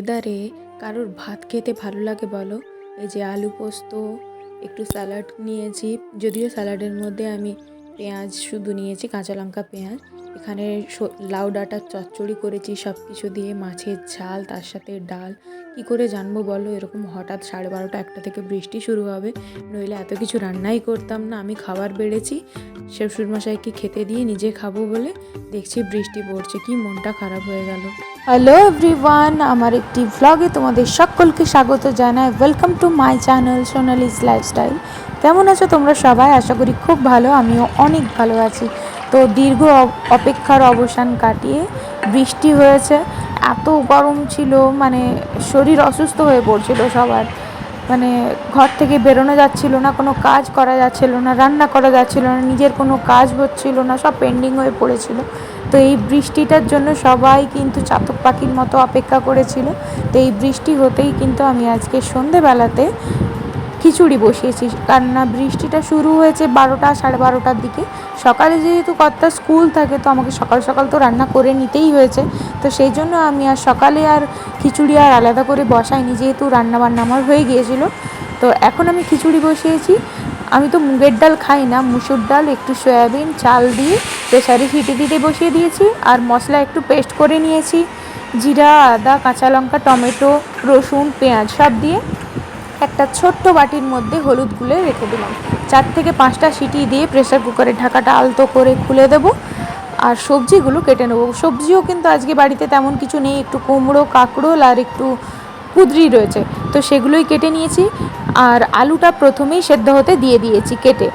ওয়েদারে কারোর ভাত খেতে ভালো লাগে বলো? এই যে আলু পোস্ত, একটু স্যালাড নিয়েছি, যদিও স্যালাডের মধ্যে আমি পেঁয়াজ শুধু নিয়েছি, কাঁচা লঙ্কা, পেঁয়াজ। এখানে লাউ ডাঁটার চচ্চড়ি করেছি সব কিছু দিয়ে মাছের ঝাল, তার সাথে ডাল কি করে জানব বলো? এরকম হঠাৎ সাড়ে বারোটা একটা থেকে বৃষ্টি শুরু হবে। নইলে এত কিছু রান্নাই করতাম না। আমি খাবার বেড়েছি। শ্বশুরমশাইকে খেতে দিয়ে নিজে খাব বলে দেখছি বৃষ্টি পড়ছে। কি মনটা খারাপ হয়ে গেল। হ্যালো এভরিওয়ান আমার একটি ভ্লগে তোমাদের সকলকে স্বাগত জানাই। Welcome to my channel Sonali's lifestyle কেমন আছো তোমরা সবাই? আশা করি খুব ভালো, আমিও অনেক ভালো আছি। তো দীর্ঘ অপেক্ষার অবসান কাটিয়ে বৃষ্টি হয়েছে। এত গরম ছিল মানে শরীর অসুস্থ হয়ে পড়ছিল সবার। মানে ঘর থেকে বেরোনো যাচ্ছিল না, কোনো কাজ করা যাচ্ছিল না, রান্না করা যাচ্ছিল না, নিজের কোনো কাজ হচ্ছিল না, সব পেন্ডিং হয়ে পড়েছিল। তো এই বৃষ্টিটার জন্য সবাই কিন্তু চাতক পাখির মতো অপেক্ষা করেছিল। তো এই বৃষ্টি হতেই কিন্তু আমি আজকে সন্ধেবেলাতে খিচুড়ি বসিয়েছি। কেননা বৃষ্টিটা শুরু হয়েছে বারোটা, সাড়ে বারোটার দিকে। সকালে যেহেতু কর্তা স্কুল থাকে, তো আমাকে সকাল সকাল তো রান্না করে নিতেই হয়েছে। তো সেই জন্য আমি আর সকালে আর খিচুড়ি আর আলাদা করে বসাইনি, যেহেতু রান্না বান্না আমার হয়ে গিয়েছিল। তো এখন আমি খিচুড়ি বসিয়েছি। আমি তো মুগের ডাল খাই না, মুসুর ডাল, একটু সয়াবিন, চাল দিয়ে প্রেসারে সিটি দিতে বসিয়ে দিয়েছি। আর মশলা একটু পেস্ট করে নিয়েছি। জিরা, আদা, কাঁচা লঙ্কা, টমেটো, রসুন, পেঁয়াজ সব দিয়ে। একটা ছোট্ট বাটির মধ্যে হলুদ গুলে রেখে দিলাম। চার থেকে পাঁচটা সিটি দিয়ে প্রেসার কুকারের ঢাকাটা আলতো করে খুলে দেব আর সবজিগুলো কেটে নেব। সবজিও কিন্তু আজকে বাড়িতে তেমন কিছু নেই, একটু কুমড়ো, কাঁকরোল আর একটু কুদরি রয়েছে। তো সেগুলোই কেটে নিয়েছি আর আলুটা প্রথমেই সেদ্ধ হতে দিয়ে দিয়েছি কেটে।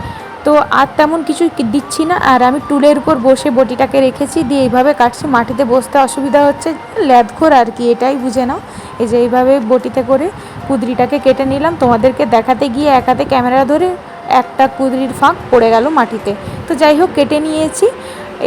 তো আর তেমন কিছু দিচ্ছি না আর আমি টুলের উপর বসে বটিটাকে রেখেছি দিয়ে এইভাবে কাটছি। মাটিতে বসতে অসুবিধা হচ্ছে, ল্যাদখোর আর কি, এটাই বুঝে নাও। এই যে এইভাবে বটিতে করে কুদরিটাকে কেটে নিলাম। তোমাদেরকে দেখাতে গিয়ে এক হাতে ক্যামেরা ধরে একটা কুদরির ফাঁক পড়ে গেল মাটিতে। তো যাই হোক, কেটে নিয়েছি।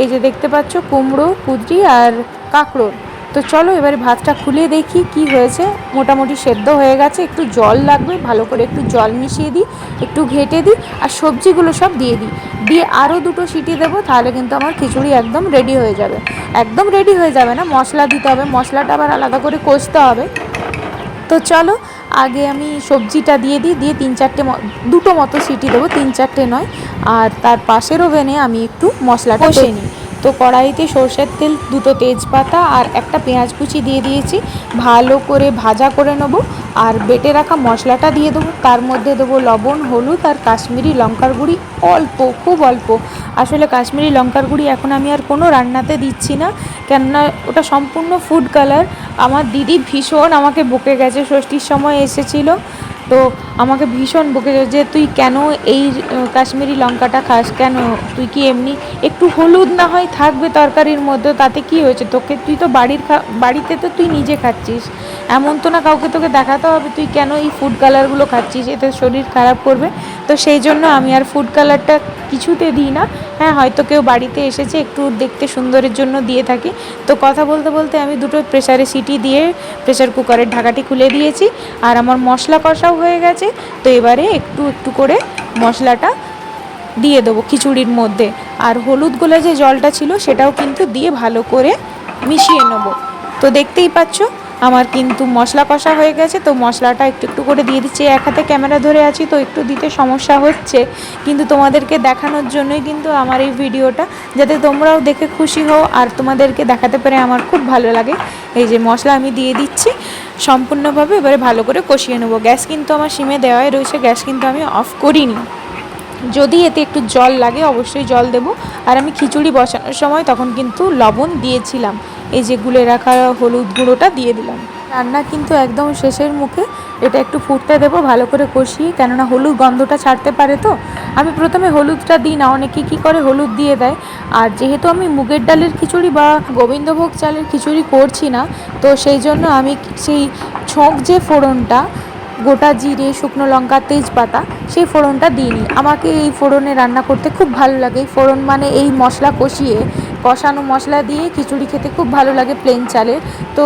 এই যে দেখতে পাচ্ছ, কুমড়ো, কুদরি আর কাঁকড়োর তো চলো এবারে ভাতটা খুলে দেখি কি হয়েছে। মোটামুটি সেদ্ধ হয়ে গেছে। একটু জল লাগবে, ভালো করে একটু জল মিশিয়ে দিই, একটু ঘেটে দিই আর সবজিগুলো সব দিয়ে দিই। দিয়ে আরও দুটো সিটি দেবো, তাহলে কিন্তু আমার খিচুড়ি একদম রেডি হয়ে যাবে। একদম রেডি হয়ে যাবে না, মশলা দিতে হবে। মশলাটা আবার আলাদা করে কষতে হবে। তো চলো আগে আমি সবজিটা দিয়ে দিই দিয়ে তিন চারটে দুটো মতো সিটি দেবো তিন চারটে নয়। আর তার পাশের ওভেনে আমি একটু মশলাটা কষে নিই। তো কড়াইতে সর্ষের তেল, দুটো তেজপাতা আর একটা পেঁয়াজ কুচি দিয়ে দিয়েছি। ভালো করে ভাজা করে নেব আর বেটে রাখা মশলাটা দিয়ে দেবো। তার মধ্যে দেবো লবণ, হলুদ আর কাশ্মীরি লঙ্কার গুঁড়ি। অল্প, খুব অল্প। আসলে কাশ্মীরি লঙ্কার গুঁড়ি এখন আমি আর কোনো রান্নাতে দিচ্ছি না। কেননা ওটা সম্পূর্ণ ফুড কালার আমার দিদি ভীষণ আমাকে বকে গেছে, ষষ্ঠীর সময় এসেছিল। তো আমাকে ভীষণ বকে যে তুই কেন এই কাশ্মীরি লঙ্কাটা খাস? কেন? তুই কি এমনি একটু হলুদ না হয় থাকবে তরকারির মধ্যে? তাতে কি হয়েছে? তোকে, তুই তো বাড়ির বাড়িতে তো তুই নিজে খাচ্ছিস। এমন তো না কাউকে তোকে দেখাতে হবে। তুই কেন এই ফুড কালারগুলো খাচ্ছিস? এতে শরীর খারাপ করবে। তো সেই জন্য আমি আর ফুড কালারটা কিছুতে দিই না। হ্যাঁ হয়তো কেউ বাড়িতে এসেছে, একটু দেখতে সুন্দরের জন্য দিয়ে থাকি। তো কথা বলতে বলতে আমি দুটো প্রেসারে সিটি দিয়ে প্রেসার কুকারের ঢাকাটি খুলে দিয়েছি। আর আমার মশলা কষাও হয়ে গেছে। তো এবারে একটু একটু করে মশলাটা দিয়ে দেবো খিচুড়ির মধ্যে। আর হলুদ গোলা যে জলটা ছিল, সেটাও কিন্তু দিয়ে ভালো করে মিশিয়ে নেব। তো দেখতেই পাচ্ছ আমার কিন্তু মশলা কষা হয়ে গেছে, তো মশলাটা একটু একটু করে দিয়ে দিচ্ছি। এক হাতে ক্যামেরা ধরে আছি, তো একটু দিতে সমস্যা হচ্ছে। কিন্তু তোমাদেরকে দেখানোর জন্যই কিন্তু আমার এই ভিডিওটা, যাতে তোমরাও দেখে খুশি হও আর তোমাদেরকে দেখাতে পেরে আমার খুব ভালো লাগে। এই যে মশলা আমি দিয়ে দিচ্ছি, সম্পূর্ণভাবে এবারে ভালো করে কষিয়ে নেব। গ্যাস কিন্তু আমার সিমে দেওয়াই রয়েছে, গ্যাস কিন্তু আমি অফ করিনি। যদি এতে একটু জল লাগে, অবশ্যই জল দেব। আর আমি খিচুড়ি বসানোর সময় তখন কিন্তু লবণ দিয়েছিলাম। এই যে গুলে রাখা হলুদ গুঁড়োটা দিয়ে দিলাম। রান্না কিন্তু একদম শেষের মুখে। এটা একটু ফুটতে দেবো, ভালো করে কষিয়ে। কেননা হলুদ গন্ধটা ছাড়তে পারে তো। আমি প্রথমে হলুদটা দিই না, অনেকে কী করে হলুদ দিয়ে দেয়। আর যেহেতু আমি মুগের ডালের খিচুড়ি বা গোবিন্দভোগ চালের খিচুড়ি করছি না, তো সেই জন্য আমি সেই ছোঁক যে ফোড়নটা, গোটা জিরে, শুকনো লঙ্কা, তেজপাতা, সেই ফোড়নটা দিইনি। আমাকে এই ফোড়নে রান্না করতে খুব ভালো লাগে। এই ফোড়ন মানে এই মশলা কষিয়ে কষানো মশলা দিয়ে খিচুড়ি খেতে খুব ভালো লাগে প্লেন চালের। তো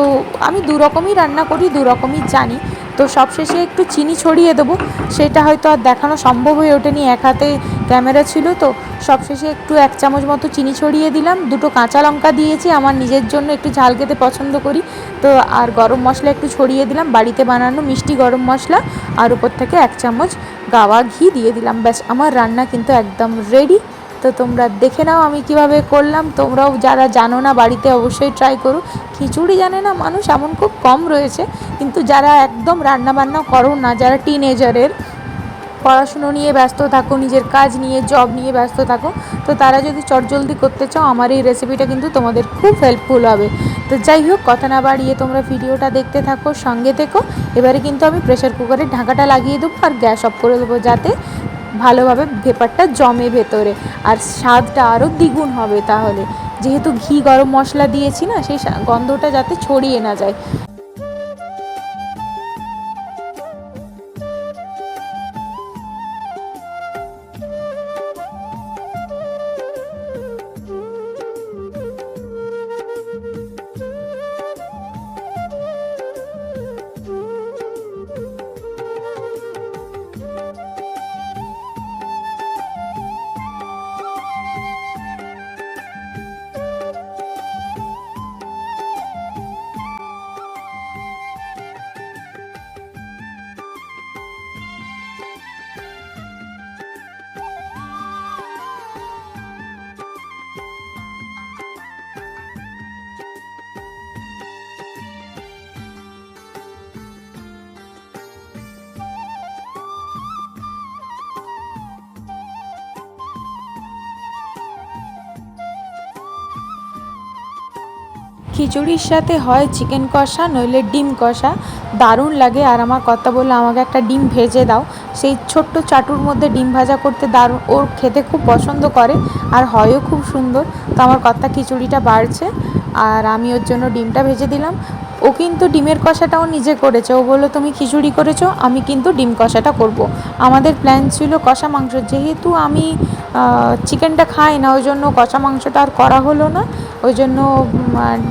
আমি দু রকমই রান্না করি দু রকমই জানি। তো সবশেষে একটু চিনি ছড়িয়ে দেবো। সেটা হয়তো আর দেখানো সম্ভব হয়ে ওঠেনি, এক হাতে ক্যামেরা ছিল তো। সবশেষে একটু এক চামচ মতো চিনি ছড়িয়ে দিলাম। দুটো কাঁচা লঙ্কা দিয়েছি, আমার নিজের জন্য একটু ঝাল খেতে পছন্দ করি। তো আর গরম মশলা একটু ছড়িয়ে দিলাম। বাড়িতে বানানো মিষ্টি গরম মশলা। আর উপর থেকে এক চামচ গাওয়া ঘি দিয়ে দিলাম। ব্যাস, আমার রান্না কিন্তু একদম রেডি তো তোমরা দেখে নাও আমি কীভাবে করলাম। তোমরাও যারা জানো না, বাড়িতে অবশ্যই ট্রাই করো। খিচুড়ি জানে না, মানুষ এমন খুব কম রয়েছে। কিন্তু যারা একদম রান্না বান্না করো না, যারা টিনেজারের পড়াশুনো নিয়ে ব্যস্ত থাকো, নিজের কাজ নিয়ে জব নিয়ে ব্যস্ত থাকো, তো তারা যদি চটজলদি করতে চাও, আমার এই রেসিপিটা কিন্তু তোমাদের খুব হেল্পফুল হবে। তো যাই হোক, কথা না বাড়িয়ে তোমরা ভিডিওটা দেখতে থাকো, সঙ্গে থেকো। এবারে কিন্তু আমি প্রেশার কুকারের ঢাকাটা লাগিয়ে দেবো আর গ্যাস অফ করে দেবো যাতে ভালোভাবে ভেপারটা জমে ভেতরে। আর স্বাদটা আরও দ্বিগুণ হবে তাহলে। যেহেতু ঘি গরম মশলা দিয়েছি না, সেই গন্ধটা যাতে ছড়িয়ে না যায়। খিচুড়ির সাথে হয় চিকেন কষা, নইলে ডিম কষা। দারুণ লাগে আর আমার কথা বলল, আমাকে একটা ডিম ভেজে দাও। সেই ছোট্ট চাটুর মধ্যে ডিম ভাজা করতে দারুণ, ওর খেতে খুব পছন্দ করে আর হয়ও খুব সুন্দর। তো আমার কথা খিচুড়িটা বাড়ছে আর আমি ওর জন্য ডিমটা ভেজে দিলাম। ও কিন্তু ডিমের কষাটাও নিজে করেছে। ও বলল, তুমি খিচুড়ি করেছ, আমি কিন্তু ডিম কষাটা করব। আমাদের প্ল্যান ছিল কষা মাংস। যেহেতু আমি চিকেনটা খাই না, ওই জন্য কষা মাংসটা আর করা হলো না। ওই জন্য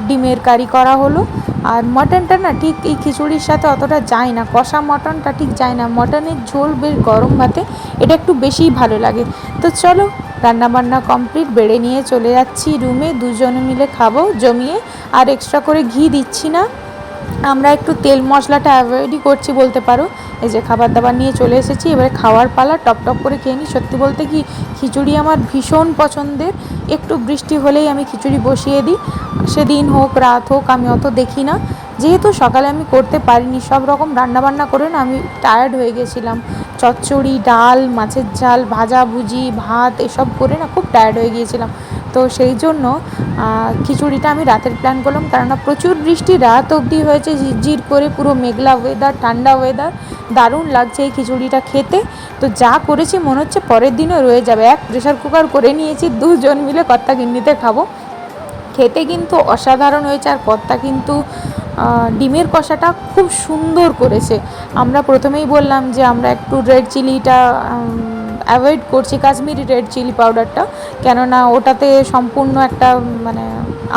ডিমের কারি করা হলো। আর মটনটা না ঠিক এই খিচুড়ির সাথে অতটা যায় না। কষা মটনটা ঠিক যায় না। মটনের ঝোল বেশ গরম ভাতে, এটা একটু বেশিই ভালো লাগে। তো চলো রান্না বান্না কমপ্লিট, বেড়ে নিয়ে চলে যাচ্ছি রুমে। দুজনে মিলে খাব, জমিয়ে। আর এক্সট্রা করে ঘি দিচ্ছি না। আমরা একটু তেল মশলাটা অ্যাভয়েডই করছি বলতে পারো। এই যে খাবার দাবার নিয়ে চলে এসেছি, এবারে খাওয়ার পালা, টপ টপ করে খেয়ে নিই সত্যি বলতে কি, খিচুড়ি আমার ভীষণ পছন্দের। একটু বৃষ্টি হলেই আমি খিচুড়ি বসিয়ে দিই। সেদিন হোক, রাত হোক, আমি অত দেখি না। যেহেতু সকালে আমি করতে পারিনি, সব রকম রান্নাবান্না করে না আমি টায়ার্ড হয়ে গেছিলাম। চচ্চড়ি, ডাল, মাছের ঝাল, ভাজা, ভুজি, ভাত, এসব করে না খুব টায়ার্ড হয়ে গিয়েছিলাম। তো সেই জন্য খিচুড়িটা আমি রাতের প্ল্যান করলাম। কেননা প্রচুর বৃষ্টি রাত অবধি হয়েছে ঝিরঝির করে পুরো মেঘলা ওয়েদার ঠান্ডা ওয়েদার দারুণ লাগছে এই খিচুড়িটা খেতে। তো যা করেছি মনে হচ্ছে পরের দিনও রয়ে যাবে। এক প্রেশার কুকার করে নিয়েছি, দুজন মিলে কর্তা গিন্নিতে খাব। খেতে কিন্তু অসাধারণ হয়েছে আর কর্তা কিন্তু ডিমের কষাটা খুব সুন্দর করেছে। আমরা প্রথমেই বললাম যে আমরা একটু রেড চিলিটা অ্যাভয়েড করছি কাশ্মীরি রেড চিলি পাউডারটা কেননা ওটাতে সম্পূর্ণ একটা মানে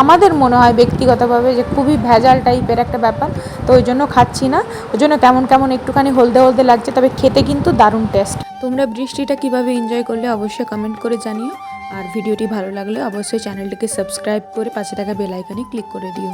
আমাদের মনে হয় ব্যক্তিগতভাবে যে খুবই ভেজাল টাইপের একটা ব্যাপার, তো ওই জন্য খাচ্ছি না। ওই জন্য কেমন কেমন একটুখানি হলদে হলদে লাগছে, তবে খেতে কিন্তু দারুণ টেস্ট তোমরা বৃষ্টিটা কীভাবে এনজয় করলে অবশ্যই কমেন্ট করে জানিও। আর ভিডিওটি ভালো লাগলে অবশ্যই চ্যানেলটিকে সাবস্ক্রাইব করে পাশে থাকা বেল ক্লিক করে দিও।